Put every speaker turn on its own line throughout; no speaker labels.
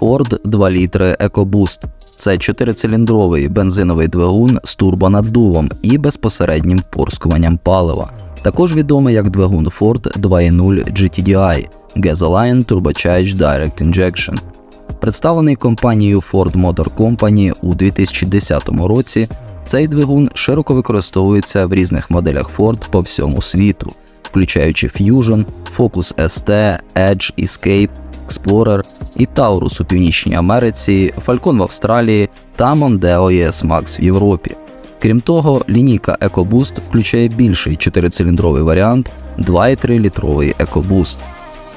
Ford 2 літри EcoBoost. Це чотирициліндровий бензиновий двигун з турбонаддувом і безпосереднім впорскуванням палива. Також відомий як двигун Ford 2.0 GTDI Gasoline Turbocharged Direct Injection. Представлений компанією Ford Motor Company у 2010 році, цей двигун широко використовується в різних моделях Ford по всьому світу, включаючи Fusion, Focus ST, Edge, Escape, Explorer і Taurus у Північній Америці, Falcon в Австралії та Mondeo ES Max в Європі. Крім того, лінійка EcoBoost включає більший 4-циліндровий варіант 2,3 літровий EcoBoost.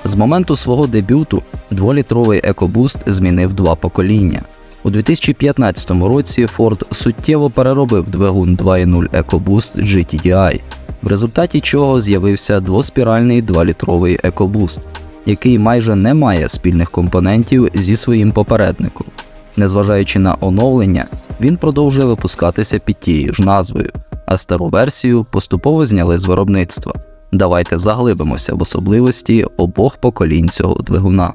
З моменту свого дебюту 2-літровий EcoBoost змінив два покоління. У 2015 році Ford суттєво переробив двигун 2.0 EcoBoost GTDI, в результаті чого з'явився двоспіральний 2-літровий EcoBoost, який майже не має спільних компонентів зі своїм попередником. Незважаючи на оновлення, він продовжує випускатися під тією ж назвою, а стару версію поступово зняли з виробництва. Давайте заглибимося в особливості обох поколінь цього двигуна.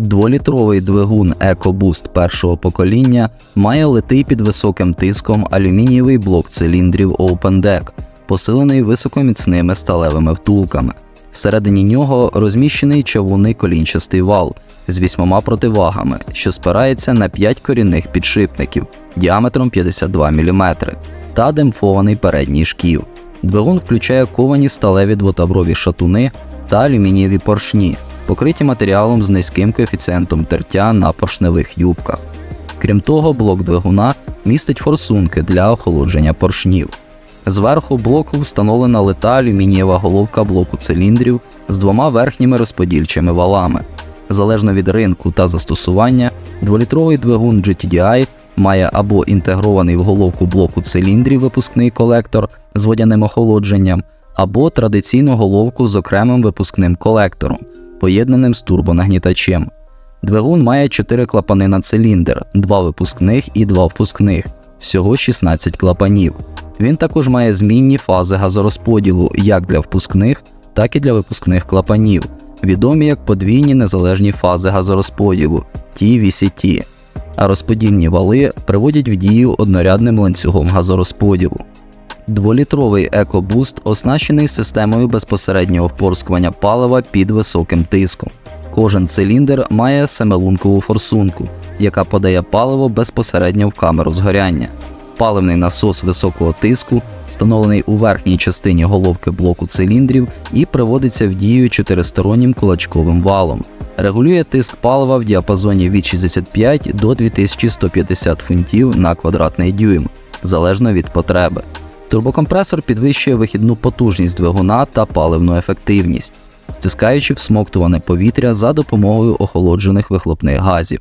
Дволітровий двигун EcoBoost першого покоління має литий під високим тиском алюмінієвий блок циліндрів OpenDeck, посилений високоміцними сталевими втулками. Всередині нього розміщений чавунний колінчастий вал з вісьмома противагами, що спирається на 5 корінних підшипників діаметром 52 мм та демпфований передній шків. Двигун включає ковані сталеві двотаврові шатуни та алюмінієві поршні, покриті матеріалом з низьким коефіцієнтом тертя на поршневих юбках. Крім того, блок двигуна містить форсунки для охолодження поршнів. Зверху блоку встановлена лита алюмінієва головка блоку циліндрів з двома верхніми розподільчими валами. Залежно від ринку та застосування, дволітровий двигун GTDI має або інтегрований в головку блоку циліндрів випускний колектор з водяним охолодженням, або традиційну головку з окремим випускним колектором, поєднаним з турбонагнітачем. Двигун має 4 клапани на циліндр, 2 випускних і 2 впускних, всього 16 клапанів. Він також має змінні фази газорозподілу як для впускних, так і для випускних клапанів, відомі як подвійні незалежні фази газорозподілу TVCT, а розподільні вали приводять в дію однорядним ланцюгом газорозподілу. Дволітровий EcoBoost оснащений системою безпосереднього впорскування палива під високим тиском. Кожен циліндр має семилункову форсунку, яка подає паливо безпосередньо в камеру згоряння. Паливний насос високого тиску встановлений у верхній частині головки блоку циліндрів і приводиться в дію чотиристороннім кулачковим валом. Регулює тиск палива в діапазоні від 65 до 2150 фунтів на квадратний дюйм, залежно від потреби. Турбокомпресор підвищує вихідну потужність двигуна та паливну ефективність, стискаючи всмоктуване повітря за допомогою охолоджених вихлопних газів.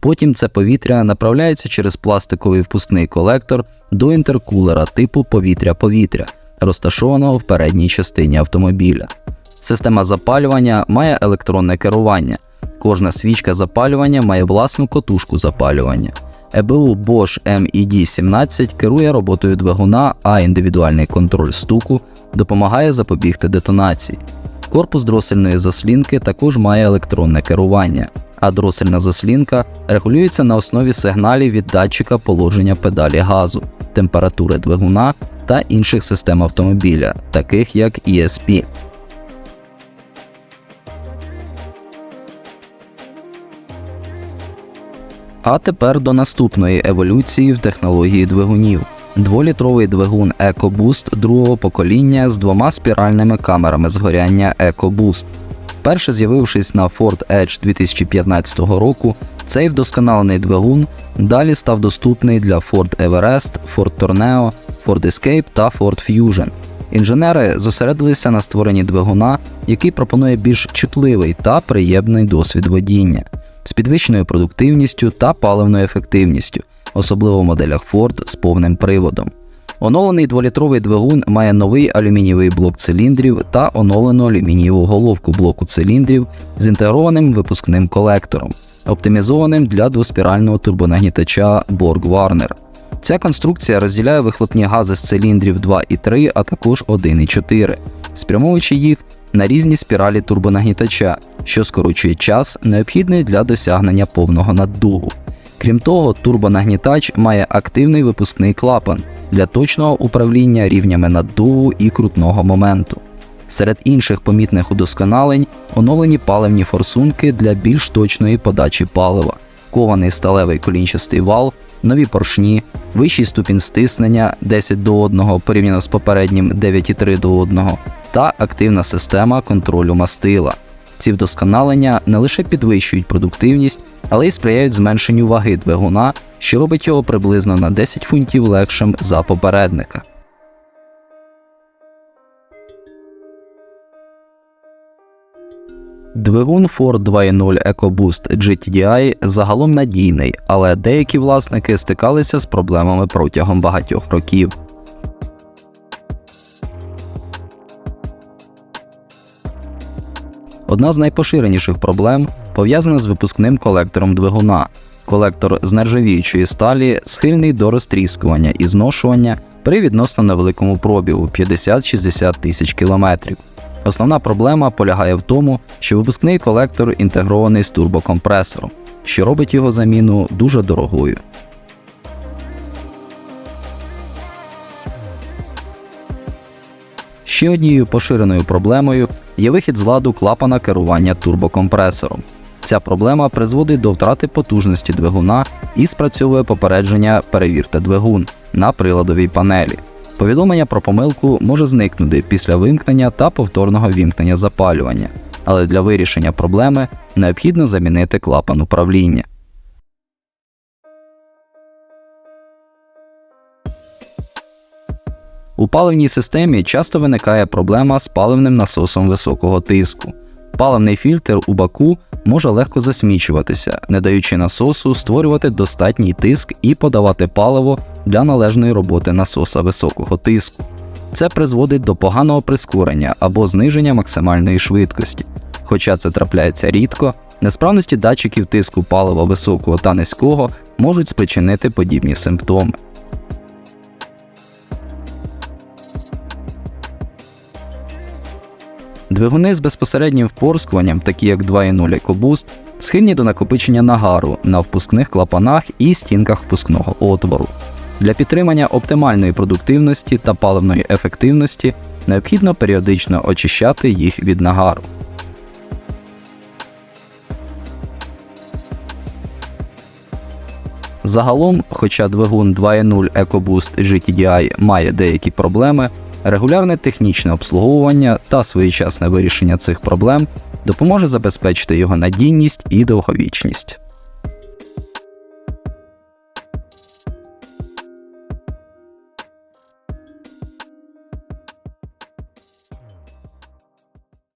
Потім це повітря направляється через пластиковий впускний колектор до інтеркулера типу повітря-повітря, розташованого в передній частині автомобіля. Система запалювання має електронне керування. Кожна свічка запалювання має власну котушку запалювання. ЕБУ Bosch MED17 керує роботою двигуна, а індивідуальний контроль стуку допомагає запобігти детонації. Корпус дросельної заслінки також має електронне керування, а дросельна заслінка регулюється на основі сигналів від датчика положення педалі газу, температури двигуна та інших систем автомобіля, таких як ESP. А тепер до наступної еволюції в технології двигунів. Дволітровий двигун EcoBoost другого покоління з двома спіральними камерами згоряння EcoBoost. Вперше з'явившись на Ford Edge 2015 року, цей вдосконалений двигун далі став доступний для Ford Everest, Ford Tourneo, Ford Escape та Ford Fusion. Інженери зосередилися на створенні двигуна, який пропонує більш чутливий та приємний досвід водіння з підвищеною продуктивністю та паливною ефективністю, особливо в моделях Ford з повним приводом. Оновлений 2-літровий двигун має новий алюмінієвий блок циліндрів та оновлену алюмінієву головку блоку циліндрів з інтегрованим випускним колектором, оптимізованим для двоспірального турбонагнітача Borg Warner. Ця конструкція розділяє вихлопні гази з циліндрів 2 і 3, а також 1 і 4, спрямовуючи їх на різні спіралі турбонагнітача, що скорочує час, необхідний для досягнення повного наддуву. Крім того, турбонагнітач має активний випускний клапан для точного управління рівнями наддуву і крутного моменту. Серед інших помітних удосконалень оновлені паливні форсунки для більш точної подачі палива, кований сталевий колінчастий вал, нові поршні, вищий ступінь стиснення 10 до 1 порівняно з попереднім 9,3 до 1 та активна система контролю мастила. Ці вдосконалення не лише підвищують продуктивність, але й сприяють зменшенню ваги двигуна, що робить його приблизно на 10 фунтів легшим за попередника. Двигун Ford 2.0 EcoBoost GTDI загалом надійний, але деякі власники стикалися з проблемами протягом багатьох років. Одна з найпоширеніших проблем пов'язана з випускним колектором двигуна. Колектор з нержавіючої сталі схильний до розтріскування і зношування при відносно невеликому пробігу 50-60 тисяч кілометрів. Основна проблема полягає в тому, що випускний колектор інтегрований з турбокомпресором, що робить його заміну дуже дорогою. Ще однією поширеною проблемою є вихід з ладу клапана керування турбокомпресором. Ця проблема призводить до втрати потужності двигуна і спрацьовує попередження Перевірте двигун на приладовій панелі. Повідомлення про помилку може зникнути після вимкнення та повторного вімкнення запалювання, але для вирішення проблеми необхідно замінити клапан управління. У паливній системі часто виникає проблема з паливним насосом високого тиску. Паливний фільтр у баку може легко засмічуватися, не даючи насосу створювати достатній тиск і подавати паливо для належної роботи насоса високого тиску. Це призводить до поганого прискорення або зниження максимальної швидкості. Хоча це трапляється рідко, несправності датчиків тиску палива високого та низького можуть спричинити подібні симптоми. Двигуни з безпосереднім впорскуванням, такі як 2.0 EcoBoost, схильні до накопичення нагару на впускних клапанах і стінках впускного отвору. Для підтримання оптимальної продуктивності та паливної ефективності необхідно періодично очищати їх від нагару. Загалом, хоча двигун 2.0 EcoBoost GTDI має деякі проблеми, регулярне технічне обслуговування та своєчасне вирішення цих проблем допоможе забезпечити його надійність і довговічність.